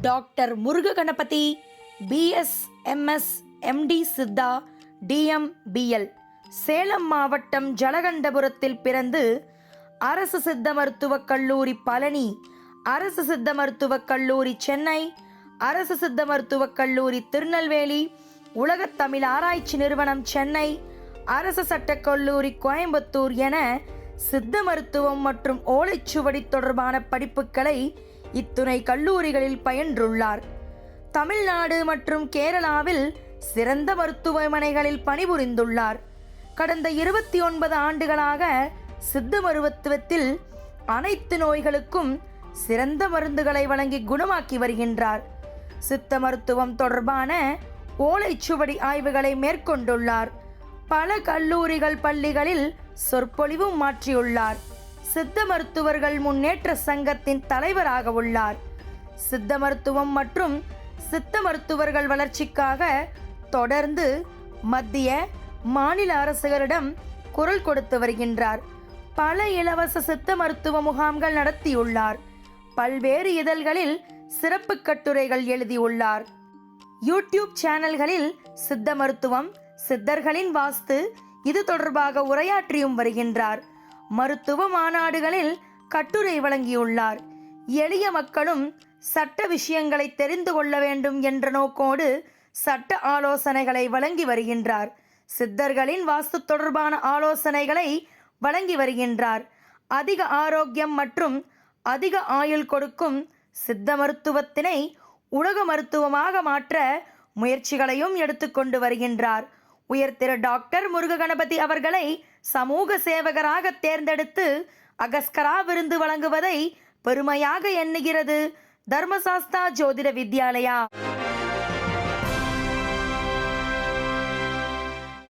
Doctor Muruga Ganapathi BS MS MD Siddha DM BL Salem மாவட்டம் ஜலகண்டபுரத்தில் பிறந்து அரசு சித்த மருத்துவக் கல்லூரி பழனி அரசு சித்த மருத்துவக் கல்லூரி சென்னை அரசு சித்த மருத்துவக் கல்லூரி திருநெல்வேலி உலகத் தமிழ் ஆராய்ச்சி நிறுவனம் சென்னை அரசு சட்டக் கல்லூரி கோயம்புத்தூர் என சித்த மருத்துவம் மற்றும் ஓலைச்சுவடி தொடர்பான படிப்புகளை இத்துணை கல்லூரிகளில் பயின்றுள்ளார். தமிழ்நாடு மற்றும் கேரளாவில் சிறந்த மருத்துவமனைகளில் பணிபுரிந்துள்ளார். கடந்த இருபத்தி ஒன்பது ஆண்டுகளாக சித்த மருத்துவத்தில் அனைத்து நோய்களுக்கும் சிறந்த மருந்துகளை வழங்கி குணமாக்கி வருகின்றார். சித்த மருத்துவம் தொடர்பான ஓலைச்சுவடி ஆய்வுகளை மேற்கொண்டுள்ளார். பல கல்லூரிகள் பள்ளிகளில் சொற்பொழிவும் மாற்றியுள்ளார். சித்த மருத்துவர்கள் முன்னேற்ற சங்கத்தின் தலைவராக உள்ளார். சித்த மருத்துவம் மற்றும் சித்த மருத்துவர்கள் வளர்ச்சிக்காக தொடர்ந்து மத்திய மாநில அரசுகளிடம் குரல் கொடுத்து வருகின்றார். பல இலவச சித்த மருத்துவ முகாம்கள் நடத்தியுள்ளார். பல்வேறு இதழ்களில் சிறப்பு கட்டுரைகள் எழுதியுள்ளார். யூடியூப் சேனல்களில் சித்த மருத்துவம் சித்தர்களின் வாஸ்து இது தொடர்பாக உரையாற்றியும் வருகின்றார். மருத்துவ மாநாடுகளில் கட்டுரை வழங்கியுள்ளார். எளிய மக்களும் சட்ட விஷயங்களை தெரிந்து கொள்ள வேண்டும் என்ற நோக்கோடு சட்ட ஆலோசனைகளை வழங்கி வருகின்றார். சித்தர்களின் வாஸ்து தொடர்பான ஆலோசனைகளை வழங்கி வருகின்றார். அதிக ஆரோக்கியம் மற்றும் அதிக ஆயுள் கொடுக்கும் சித்த மருத்துவத்தினை உலக மருத்துவமாக மாற்ற முயற்சிகளையும் எடுத்துக்கொண்டு வருகின்றார். உயர் திரு டாக்டர் முருககணபதி அவர்களை சமூக சேவகராக தேர்ந்தெடுத்து அகஸ்கரா விருந்து வழங்குவதை பெருமையாக எண்ணுகிறது தர்மசாஸ்தா ஜோதிட வித்யாலயா.